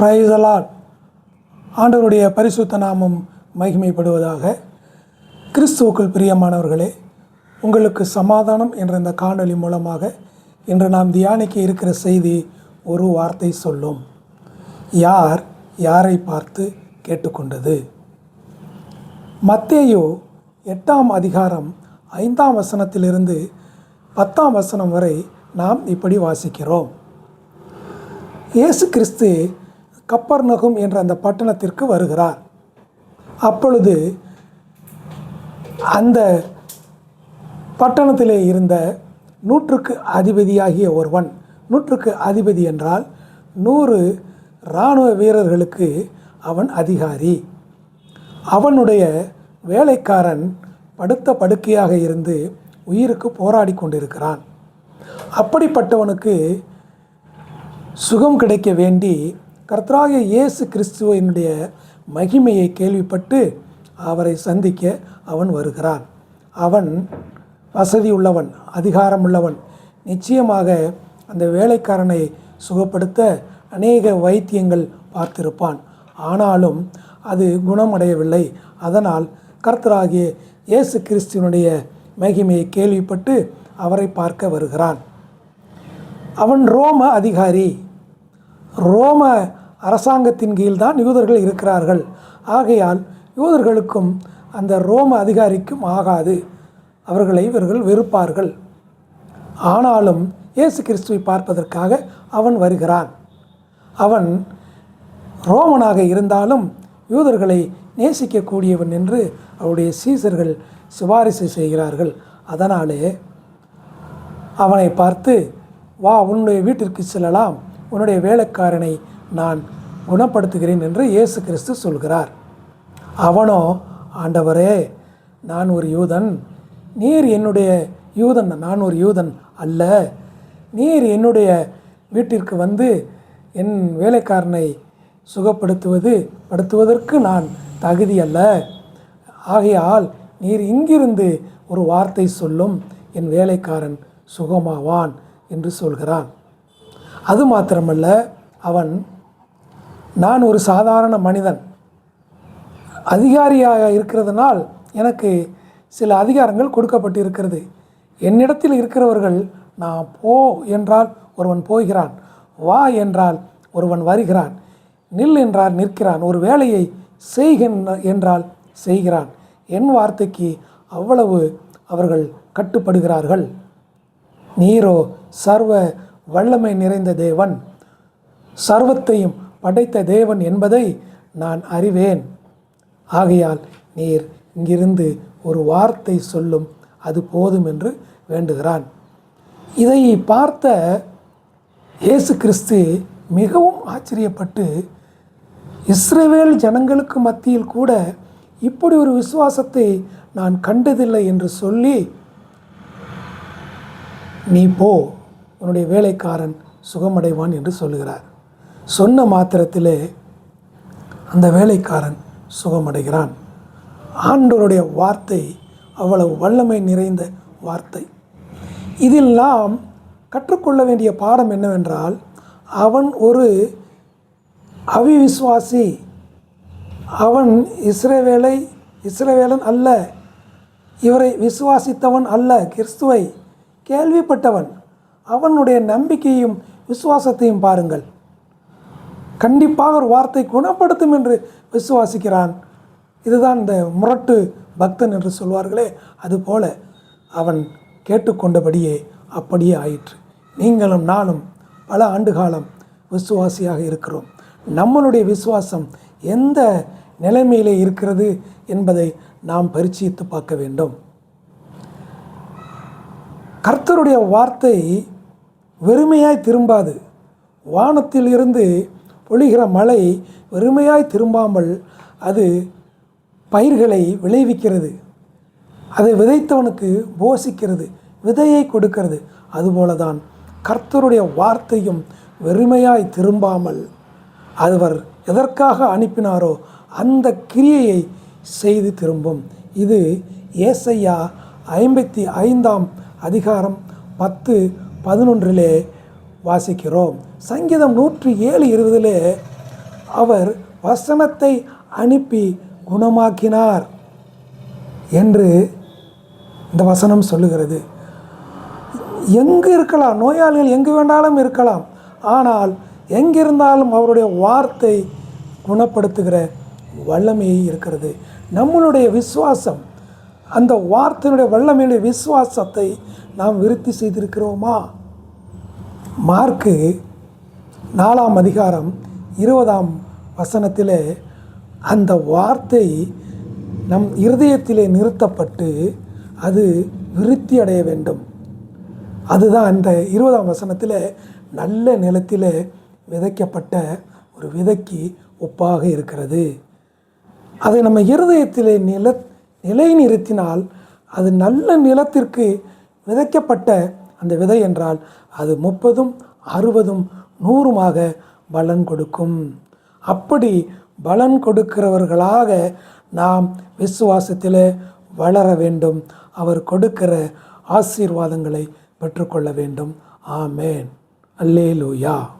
பிரைசலால் ஆண்டவருடைய பரிசுத்த நாமம் மகிமைப்படுவதாக கிறிஸ்துவுக்குள் பிரியமானவர்களே உங்களுக்கு சமாதானம் என்ற இந்த காணொலி மூலமாக இன்று நாம் தியானிக்க இருக்கிற செய்தி ஒரு வார்த்தை சொல்லும். யார் யாரை பார்த்து கேட்டுக்கொண்டது? மத்தேயோ எட்டாம் அதிகாரம் ஐந்தாம் வசனத்திலிருந்து பத்தாம் வசனம் வரை நாம் இப்படி வாசிக்கிறோம். இயேசு கிறிஸ்து கப்பர்நகும் என்ற அந்த பட்டணத்திற்கு வருகிறார். அப்பொழுது அந்த பட்டணத்திலே இருந்த நூற்றுக்கு அதிபதியாகிய ஒருவன் நூற்றுக்கு அதிபதி என்றால் நூறு இராணுவ வீரர்களுக்கு அவன் அதிகாரி. அவனுடைய வேலைக்காரன் படுத்த படுக்கையாக இருந்து உயிருக்கு போராடி கொண்டிருக்கிறான். அப்படிப்பட்டவனுக்கு சுகம் கிடைக்க வேண்டி கர்த்தராகிய இயேசு கிறிஸ்துவனுடைய மகிமையை கேள்விப்பட்டு அவரை சந்திக்க அவன் வருகிறான். அவன் வசதி உள்ளவன் அதிகாரம் உள்ளவன். நிச்சயமாக அந்த வேலைக்காரனை சுகப்படுத்த அநேக வைத்தியங்கள் பார்த்திருப்பான். ஆனாலும் அது குணமடையவில்லை. அதனால் கர்த்தராகிய இயேசு கிறிஸ்துவனுடைய மகிமையை கேள்விப்பட்டு அவரை பார்க்க வருகிறான். அவன் ரோம அதிகாரி. ரோம அரசாங்கத்தின் கீழ்தான் யூதர்கள் இருக்கிறார்கள். ஆகையால் யூதர்களுக்கும் அந்த ரோம அதிகாரிக்கும் ஆகாது. அவர்களை இவர்கள் வெறுப்பார்கள். ஆனாலும் இயேசு கிறிஸ்துவை பார்ப்பதற்காக அவன் வருகிறான். அவன் ரோமனாக இருந்தாலும் யூதர்களை நேசிக்கக்கூடியவன் என்று அவருடைய சீசர்கள் சிபாரிசு செய்கிறார்கள். அதனாலே அவனை பார்த்து வா உன்னுடைய வீட்டிற்கு செல்லலாம். உன்னுடைய வேலைக்காரனை நான் குணப்படுத்துகிறேன் என்று இயேசு கிறிஸ்து சொல்கிறார். அவனோ ஆண்டவரே நான் ஒரு யூதன். நீர் என்னுடைய யூதன் நான் ஒரு யூதன் அல்ல. நீர் என்னுடைய வீட்டிற்கு வந்து என் வேலைக்காரனை சுகப்படுத்துவது படுத்துவதற்கு நான் தகுதி அல்ல. ஆகையால் நீர் இங்கிருந்து ஒரு வார்த்தை சொல்லும். என் வேலைக்காரன் சுகமாவான் என்று சொல்கிறான். அது மாத்திரமல்ல அவன் நான் ஒரு சாதாரண மனிதன். அதிகாரியாக இருக்கிறதுனால் எனக்கு சில அதிகாரங்கள் கொடுக்கப்பட்டு இருக்கிறது என்னிடத்தில் இருக்கிறவர்கள் நான் போ என்றால் ஒருவன் போகிறான். வா என்றால் ஒருவன் வருகிறான். நில் என்றால் நிற்கிறான். ஒரு வேலையை செய்கின்ற என்றால் செய்கிறான். என் வார்த்தைக்கு அவ்வளவு அவர்கள் கட்டுப்படுகிறார்கள். நீரோ சர்வ வல்லமை நிறைந்த தேவன் சர்வத்தையும் படைத்த தேவன் என்பதை நான் அறிவேன். ஆகையால் நீர் இங்கிருந்து ஒரு வார்த்தை சொல்லும் அது போதும் என்று வேண்டுகிறான். இதை பார்த்த இயேசு கிறிஸ்து மிகவும் ஆச்சரியப்பட்டு இஸ்ரேவேல் ஜனங்களுக்கு மத்தியில் கூட இப்படி ஒரு விசுவாசத்தை நான் கண்டதில்லை என்று சொல்லி நீ போ உன்னுடைய வேலைக்காரன் சுகமடைவான் என்று சொல்லுகிறார். சொன்ன மாத்திரத்திலே அந்த வேலைக்காரன் சுகமடைகிறான். ஆண்டோருடைய வார்த்தை அவ்வளவு வல்லமை நிறைந்த வார்த்தை. இதில் நாம் கற்றுக்கொள்ள வேண்டிய பாடம் என்னவென்றால் அவன் ஒரு அவிவிசுவாசி. அவன் இஸ்ரேவேலை இஸ்ரேவேலன் அல்ல. இவரை விசுவாசித்தவன் அல்ல கிறிஸ்துவை கேள்விப்பட்டவன். அவனுடைய நம்பிக்கையும் விசுவாசத்தையும் பாருங்கள். கண்டிப்பாக ஒரு வார்த்தை குணப்படுத்தும் என்று விசுவாசிக்கிறான். இதுதான் இந்த முரட்டு பக்தன் என்று சொல்வார்களே அதுபோல அவன் கேட்டுக்கொண்டபடியே அப்படியே ஆயிற்று. நீங்களும் நானும் பல ஆண்டு காலம் விசுவாசியாக இருக்கிறோம். நம்மளுடைய விசுவாசம் எந்த நிலைமையிலே இருக்கிறது என்பதை நாம் பரிச்சயித்து பார்க்க வேண்டும். கர்த்தருடைய வார்த்தை வெறுமையாய் திரும்பாது. வானத்தில் இருந்து பொழிகிற மழை வெறுமையாய் திரும்பாமல் அது பயிர்களை விளைவிக்கிறது. அதை விதைத்தவனுக்கு போஷிக்கிறது விதையை கொடுக்கிறது. அதுபோல தான் கர்த்தருடைய வார்த்தையும் வெறுமையாய் திரும்பாமல் அவர் எதற்காக அனுப்பினாரோ அந்த கிரியையை செய்து திரும்பும். இது ஏசையா ஐம்பத்தி ஐந்தாம் அதிகாரம் பத்து பதினொன்றிலே வாசிக்கிறோம். சங்கீதம் நூற்றி ஏழு இருபதிலே அவர் வசனத்தை அனுப்பி குணமாக்கினார் என்று இந்த வசனம் சொல்லுகிறது. எங்கு இருக்கலாம் நோயாளிகள் எங்கு வேண்டாலும் இருக்கலாம் ஆனால் எங்கிருந்தாலும் அவருடைய வார்த்தை குணப்படுத்துகிற வல்லமை இருக்கிறது. நம்மளுடைய விசுவாசம் அந்த வார்த்தையினுடைய வல்லமையுடைய விசுவாசத்தை நாம் விருத்தி செய்திருக்கிறோமா? மார்க்கு நாலாம் அதிகாரம் இருபதாம் வசனத்திலே அந்த வார்த்தை நம் இருதயத்திலே நிறுத்தப்பட்டு அது விருத்தி அடைய வேண்டும். அதுதான் அந்த இருபதாம் வசனத்தில் நல்ல நிலத்தில் விதைக்கப்பட்ட ஒரு விதைக்கு ஒப்பாக இருக்கிறது. அதை நம்ம இருதயத்திலே நில நிலைநிறுத்தினால் அது நல்ல நிலத்திற்கு விதைக்கப்பட்ட அந்த விதை என்றால் அது முப்பதும் அறுபதும் நூறுமாக பலன் கொடுக்கும். அப்படி பலன் கொடுக்கிறவர்களாக நாம் விசுவாசத்தில் வளர வேண்டும். அவர் கொடுக்கிற ஆசீர்வாதங்களை பெற்றுக்கொள்ள வேண்டும். ஆமேன். அல்லேலூயா.